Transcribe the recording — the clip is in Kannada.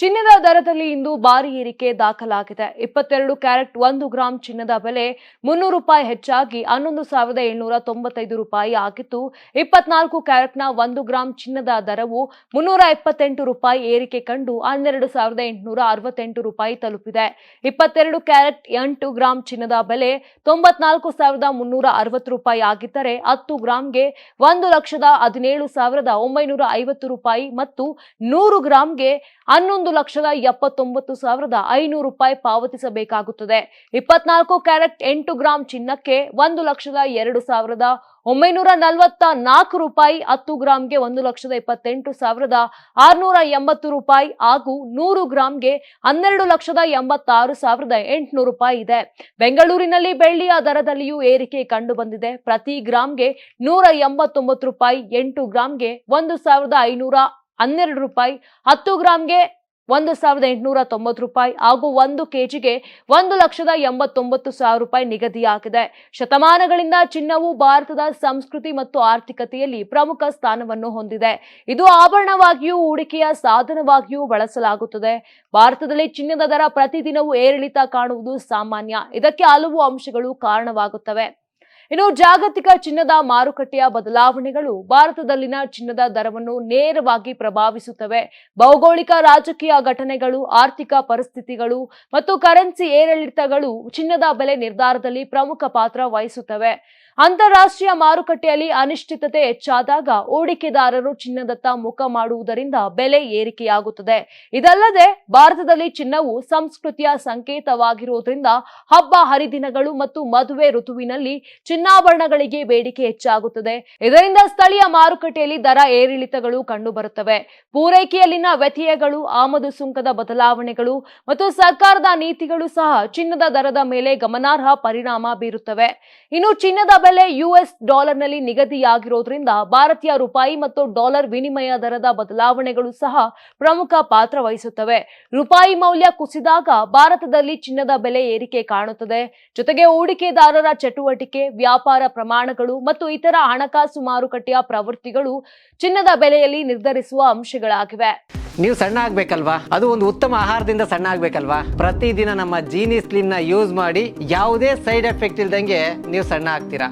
ಚಿನ್ನದ ದರದಲ್ಲಿ ಇಂದು ಭಾರಿ ಏರಿಕೆ ದಾಖಲಾಗಿದೆ. ಇಪ್ಪತ್ತೆರಡು ಕ್ಯಾರೆಟ್ ಒಂದು ಗ್ರಾಂ ಚಿನ್ನದ ಬೆಲೆ ಮುನ್ನೂರು ರೂಪಾಯಿ ಹೆಚ್ಚಾಗಿ ಹನ್ನೊಂದು ಸಾವಿರದ ಏಳ್ನೂರ ತೊಂಬತ್ತೈದು ರೂಪಾಯಿ ಆಗಿತ್ತು. ಇಪ್ಪತ್ನಾಲ್ಕು ಕ್ಯಾರೆಟ್ನ ಒಂದು ಗ್ರಾಂ ಚಿನ್ನದ ದರವು ಮುನ್ನೂರ ಎಪ್ಪತ್ತೆಂಟು ರೂಪಾಯಿ ಏರಿಕೆ ಕಂಡು ಹನ್ನೆರಡು ಸಾವಿರದ ಎಂಟುನೂರ ಅರವತ್ತೆಂಟು ರೂಪಾಯಿ ತಲುಪಿದೆ. ಇಪ್ಪತ್ತೆರಡು ಕ್ಯಾರೆಟ್ ಎಂಟು ಗ್ರಾಂ ಚಿನ್ನದ ಬೆಲೆ ತೊಂಬತ್ನಾಲ್ಕು ಸಾವಿರದ ಮುನ್ನೂರ ಅರವತ್ತು ರೂಪಾಯಿ ಆಗಿದ್ದರೆ ಹತ್ತು ಗ್ರಾಂಗೆ ಒಂದು ಲಕ್ಷದ ಹದಿನೇಳು ಸಾವಿರದ ಒಂಬೈನೂರ ಐವತ್ತು ರೂಪಾಯಿ ಮತ್ತು ನೂರು ಗ್ರಾಂಗೆ ಹನ್ನೊಂದು ಲಕ್ಷದ ಎಪ್ಪತ್ತೊಂಬತ್ತು ಸಾವಿರದ ಐನೂರು ರೂಪಾಯಿ ಪಾವತಿಸಬೇಕಾಗುತ್ತದೆ. ಇಪ್ಪತ್ನಾಲ್ಕು ಕ್ಯಾರೆಟ್ ಎಂಟು ಗ್ರಾಂ ಚಿನ್ನಕ್ಕೆ ಒಂದು ಲಕ್ಷದ ಎರಡು ಸಾವಿರದ ಒಂಬೈನೂರ ನಲವತ್ತ ನಾಲ್ಕು ರೂಪಾಯಿ, ಹತ್ತು ಗ್ರಾಂಗೆ ಒಂದು ಲಕ್ಷದ ಇಪ್ಪತ್ತೆಂಟು ಸಾವಿರದ ಆರುನೂರ ಎಂಬತ್ತು ರೂಪಾಯಿ ಹಾಗೂ ನೂರು ಗ್ರಾಂಗೆ ಹನ್ನೆರಡು ಲಕ್ಷದ ಎಂಬತ್ತಾರು ಸಾವಿರದ ಎಂಟುನೂರು ರೂಪಾಯಿ ಇದೆ. ಬೆಂಗಳೂರಿನಲ್ಲಿ ಬೆಳ್ಳಿಯ ದರದಲ್ಲಿಯೂ ಏರಿಕೆ ಕಂಡು ಬಂದಿದೆ ಪ್ರತಿ ಗ್ರಾಂಗೆ ನೂರ ಎಂಬತ್ತೊಂಬತ್ತು ರೂಪಾಯಿ, ಎಂಟು ಗ್ರಾಂಗೆ ಒಂದು ಸಾವಿರದ ಐನೂರ ಹನ್ನೆರಡು ರೂಪಾಯಿ. ಹತ್ತು ಗ್ರಾಂಗೆ ಒಂದು ಸಾವಿರದ ಎಂಟುನೂರ ತೊಂಬತ್ತು ರೂಪಾಯಿ ಹಾಗೂ ಒಂದು ಕೆಜಿಗೆ ಒಂದು ಲಕ್ಷದ ಎಂಬತ್ತೊಂಬತ್ತು ಸಾವಿರ ರೂಪಾಯಿ ನಿಗದಿಯಾಗಿದೆ. ಶತಮಾನಗಳಿಂದ ಚಿನ್ನವು ಭಾರತದ ಸಂಸ್ಕೃತಿ ಮತ್ತು ಆರ್ಥಿಕತೆಯಲ್ಲಿ ಪ್ರಮುಖ ಸ್ಥಾನವನ್ನು ಹೊಂದಿದೆ. ಇದು ಆಭರಣವಾಗಿಯೂ ಹೂಡಿಕೆಯ ಸಾಧನವಾಗಿಯೂ ಬಳಸಲಾಗುತ್ತದೆ. ಭಾರತದಲ್ಲಿ ಚಿನ್ನದ ದರ ಪ್ರತಿದಿನವೂ ಏರಿಳಿತ ಕಾಣುವುದು ಸಾಮಾನ್ಯ. ಇದಕ್ಕೆ ಹಲವು ಅಂಶಗಳು ಕಾರಣವಾಗುತ್ತವೆ. ಇನ್ನು ಜಾಗತಿಕ ಚಿನ್ನದ ಮಾರುಕಟ್ಟೆಯ ಬದಲಾವಣೆಗಳು ಭಾರತದಲ್ಲಿನ ಚಿನ್ನದ ದರವನ್ನು ನೇರವಾಗಿ ಪ್ರಭಾವಿಸುತ್ತವೆ. ಭೌಗೋಳಿಕ ರಾಜಕೀಯ ಘಟನೆಗಳು, ಆರ್ಥಿಕ ಪರಿಸ್ಥಿತಿಗಳು ಮತ್ತು ಕರೆನ್ಸಿ ಏರಿಳಿತಗಳು ಚಿನ್ನದ ಬೆಲೆ ನಿರ್ಧಾರದಲ್ಲಿ ಪ್ರಮುಖ ಪಾತ್ರ ವಹಿಸುತ್ತವೆ. ಅಂತಾರಾಷ್ಟ್ರೀಯ ಮಾರುಕಟ್ಟೆಯಲ್ಲಿ ಅನಿಶ್ಚಿತತೆ ಹೆಚ್ಚಾದಾಗ ಹೂಡಿಕೆದಾರರು ಚಿನ್ನದತ್ತ ಮುಖ ಮಾಡುವುದರಿಂದ ಬೆಲೆ ಏರಿಕೆಯಾಗುತ್ತದೆ. ಇದಲ್ಲದೆ ಭಾರತದಲ್ಲಿ ಚಿನ್ನವು ಸಂಸ್ಕೃತಿಯ ಸಂಕೇತವಾಗಿರುವುದರಿಂದ ಹಬ್ಬ ಹರಿದಿನಗಳು ಮತ್ತು ಮದುವೆ ಋತುವಿನಲ್ಲಿ ಚಿನ್ನಾಭರಣಗಳಿಗೆ ಬೇಡಿಕೆ ಹೆಚ್ಚಾಗುತ್ತದೆ. ಇದರಿಂದ ಸ್ಥಳೀಯ ಮಾರುಕಟ್ಟೆಯಲ್ಲಿ ದರ ಏರಿಳಿತಗಳು ಕಂಡುಬರುತ್ತವೆ. ಪೂರೈಕೆಯಲ್ಲಿನ ವ್ಯತ್ಯಯಗಳು, ಆಮದು ಸುಂಕದ ಬದಲಾವಣೆಗಳು ಮತ್ತು ಸರ್ಕಾರದ ನೀತಿಗಳು ಸಹ ಚಿನ್ನದ ದರದ ಮೇಲೆ ಗಮನಾರ್ಹ ಪರಿಣಾಮ ಬೀರುತ್ತವೆ. ಇನ್ನು ಚಿನ್ನದ ಬೆಲೆ ಯುಎಸ್ ಡಾಲರ್ನಲ್ಲಿ ನಿಗದಿಯಾಗಿರೋದ್ರಿಂದ ಭಾರತೀಯ ರೂಪಾಯಿ ಮತ್ತು ಡಾಲರ್ ವಿನಿಮಯ ದರದ ಬದಲಾವಣೆಗಳು ಸಹ ಪ್ರಮುಖ ಪಾತ್ರ ವಹಿಸುತ್ತವೆ. ರೂಪಾಯಿ ಮೌಲ್ಯ ಕುಸಿದಾಗ ಭಾರತದಲ್ಲಿ ಚಿನ್ನದ ಬೆಲೆ ಏರಿಕೆ ಕಾಣುತ್ತದೆ. ಜೊತೆಗೆ ಹೂಡಿಕೆದಾರರ ಚಟುವಟಿಕೆ ವ್ಯಾಪಾರ ಪ್ರಮಾಣಗಳು ಮತ್ತು ಇತರ ಹಣಕಾಸು ಮಾರುಕಟ್ಟೆಯ ಪ್ರವೃತ್ತಿಗಳು ಚಿನ್ನದ ಬೆಲೆಯಲ್ಲಿ ನಿರ್ಧರಿಸುವ ಅಂಶಗಳಾಗಿವೆ. ನೀವು ಸಣ್ಣ ಆಗ್ಬೇಕಲ್ವಾ? ಅದು ಒಂದು ಉತ್ತಮ ಆಹಾರದಿಂದ ಸಣ್ಣ ಆಗ್ಬೇಕಲ್ವಾ? ಪ್ರತಿದಿನ ನಮ್ಮ ಜೀನಿ ಸ್ಲಿಮ್ನ ಯೂಸ್ ಮಾಡಿ ಯಾವುದೇ ಸೈಡ್ ಎಫೆಕ್ಟ್ ಇಲ್ದಂಗೆ ನೀವು ಸಣ್ಣ ಆಗ್ತೀರಾ?